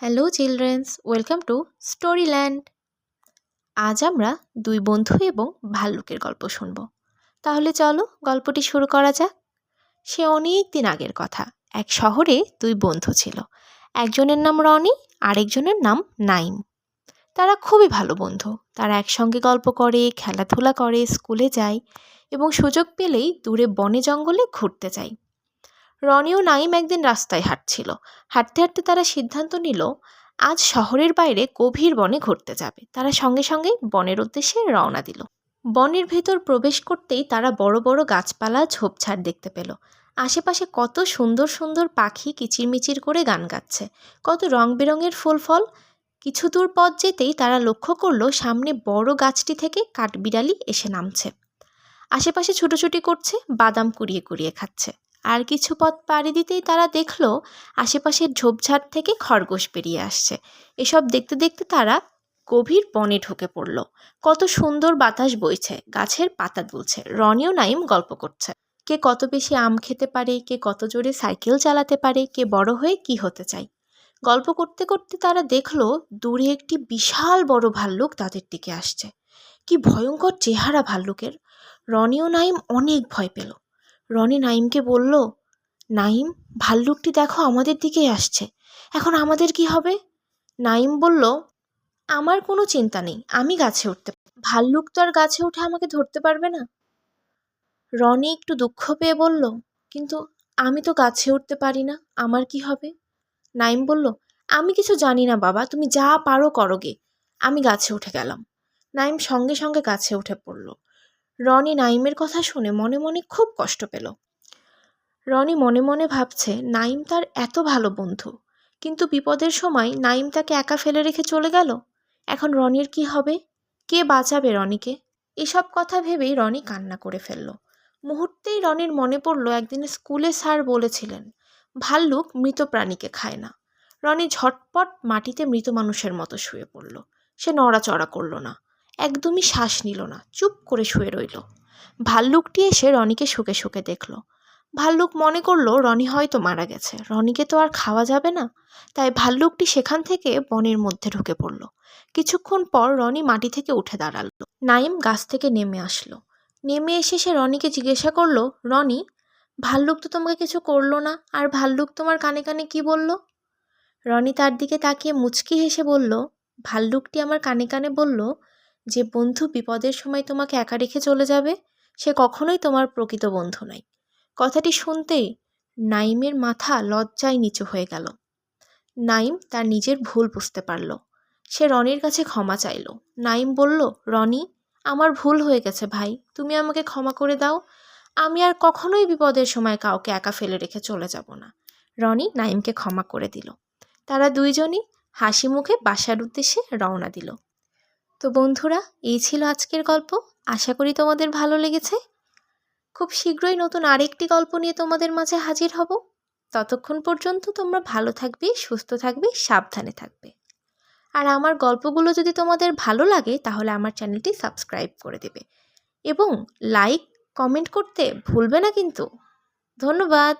Hello childrens, welcome to Storyland. আজ আমরা দুই বন্ধু এবং ভাল্লুকের গল্প শুনব। তাহলে চলো গল্পটি শুরু করা যাক। সে অনেক দিন আগের কথা। এক শহরে দুই বন্ধু ছিল। একজনের নাম রনি, আরেকজনের নাম নাইম। তারা খুবই ভালো বন্ধু। তারা একসঙ্গে গল্প করে, খেলাধুলা করে, স্কুলে যায় এবং সুযোগ পেলেই দূরে বনে জঙ্গলে ঘুরতে যায়। রনি ও নাইম একদিন রাস্তায় হাঁটছিল। হাঁটতে হাঁটতে তারা সিদ্ধান্ত নিল, আজ শহরের বাইরে গভীর বনে ঘুরতে যাবে। তারা সঙ্গে সঙ্গেই বনের উদ্দেশ্যে রওনা দিল। বনের ভেতর প্রবেশ করতেই তারা বড় বড় গাছপালা, ঝোপঝাড় দেখতে পেল। আশেপাশে কত সুন্দর সুন্দর পাখি কিচিরমিচির করে গান গাচ্ছে। কত রং বেরঙের ফুল ফল কিছু দূর পথ যেতেই তারা লক্ষ্য করল, সামনে বড় গাছটি থেকে কাঠবিড়ালি এসে নামছে। আশেপাশে ছুটোছুটি করছে, বাদাম কুড়িয়ে কুড়িয়ে খাচ্ছে। আর কিছু পথ পাড়ি দিতেই তারা দেখল আশেপাশের ঝোপঝাড় থেকে খরগোশ বেরিয়ে আসছে। এসব দেখতে দেখতে তারা গভীর বনে ঢুকে পড়ল। কত সুন্দর বাতাস বইছে, গাছের পাতা দুলছে রনিও নাইম গল্প করছে। কে কত বেশি আম খেতে পারে, কে কত জোরে সাইকেল চালাতে পারে, কে বড় হয়ে কি হতে চায়। গল্প করতে করতে তারা দেখল দূরে একটি বিশাল বড় ভাল্লুক তাদের দিকে আসছে। কি ভয়ঙ্কর চেহারা ভাল্লুকের। রনিও নাইম অনেক ভয় পেল। রনি নাইমকে বলল নাইম ভাল্লুকটি দেখো আমাদের দিকেই আসছে। এখন আমাদের কি হবে? নাইম বলল, আমার কোনো চিন্তা নেই, আমি গাছে উঠতে ভাল্লুক তো আর গাছে উঠে আমাকে ধরতে পারবে না? রনি একটু দুঃখ পেয়ে বলল, কিন্তু আমি তো গাছে উঠতে পারি না, আমার কি হবে? নাইম বলল, আমি কিছু জানি না বাবা, তুমি যা পারো করোগে আমি গাছে উঠে গেলাম। নাইম সঙ্গে সঙ্গে গাছে উঠে পড়ল। রনি নাইমের কথা শুনে মনে মনে খুব কষ্ট পেল। রনি মনে মনে ভাবছে নাইম তার এত ভালো বন্ধু, কিন্তু বিপদের সময় নাইম তাকে একা ফেলে রেখে চলে গেল? এখন রনির কি হবে? কে বাঁচাবে রনিকে? এসব কথা ভেবেই রনি কান্না করে ফেলল। মুহূর্তেই রনির মনে পড়ল, একদিন স্কুলে স্যার বলেছিলেন, ভাল্লুক মৃত প্রাণীকে খায় না। রনি ঝটপট মাটিতে মৃত মানুষের মতো শুয়ে পড়ল। সে নড়াচড়া করল না। একদমই শ্বাস নিল না, চুপ করে শুয়ে রইল। ভাল্লুকটি এসে রনিকে শুকে শুকে দেখল। ভাল্লুক মনে করল রনি হয়তো মারা গেছে, রনিকে তো আর খাওয়া যাবে না। তাই ভাল্লুকটি সেখান থেকে বনের মধ্যে ঢুকে পড়ল। কিছুক্ষণ পর রনি মাটি থেকে উঠে দাঁড়াল। নাইম গাছ থেকে নেমে আসলো। নেমে এসে সে রনিকে জিজ্ঞাসা করল, রনি, ভাল্লুক তো তোমাকে কিছু করল না, আর ভাল্লুক তোমার কানে কানে কি বলল? রনি তার দিকে তাকিয়ে মুচকি হেসে বলল, ভাল্লুকটি আমার কানে কানে বলল যে বন্ধু বিপদের সময় তোমাকে একা রেখে চলে যাবে, সে কখনোই তোমার প্রকৃত বন্ধু নয়। কথাটি শুনতেই নাইমের মাথা লজ্জায় নিচু হয়ে গেল। নাইম তার নিজের ভুল বুঝতে পারল। সে রনির কাছে ক্ষমা চাইল। নাইম বলল, রনি, আমার ভুল হয়ে গেছে ভাই, তুমি আমাকে ক্ষমা করে দাও। আমি আর কখনোই বিপদের সময় কাউকে একা ফেলে রেখে চলে যাব না। রনি নাইমকে ক্ষমা করে দিল। তারা দুইজনই হাসি মুখে বাসার উদ্দেশ্যে রওনা দিল। তো বন্ধুরা, এই ছিল আজকের গল্প। আশা করি তোমাদের ভালো লেগেছে। খুব শীঘ্রই নতুন আরেকটি গল্প নিয়ে তোমাদের মাঝে হাজির হব। ততক্ষণ পর্যন্ত তোমরা ভালো থাকবে, সুস্থ থাকবে, সাবধানে থাকবে। আর আমার গল্পগুলো যদি তোমাদের ভালো লাগে, তাহলে আমার চ্যানেলটি সাবস্ক্রাইব করে দেবে। এবং লাইক, কমেন্ট করতে ভুলবে না কিন্তু। ধন্যবাদ!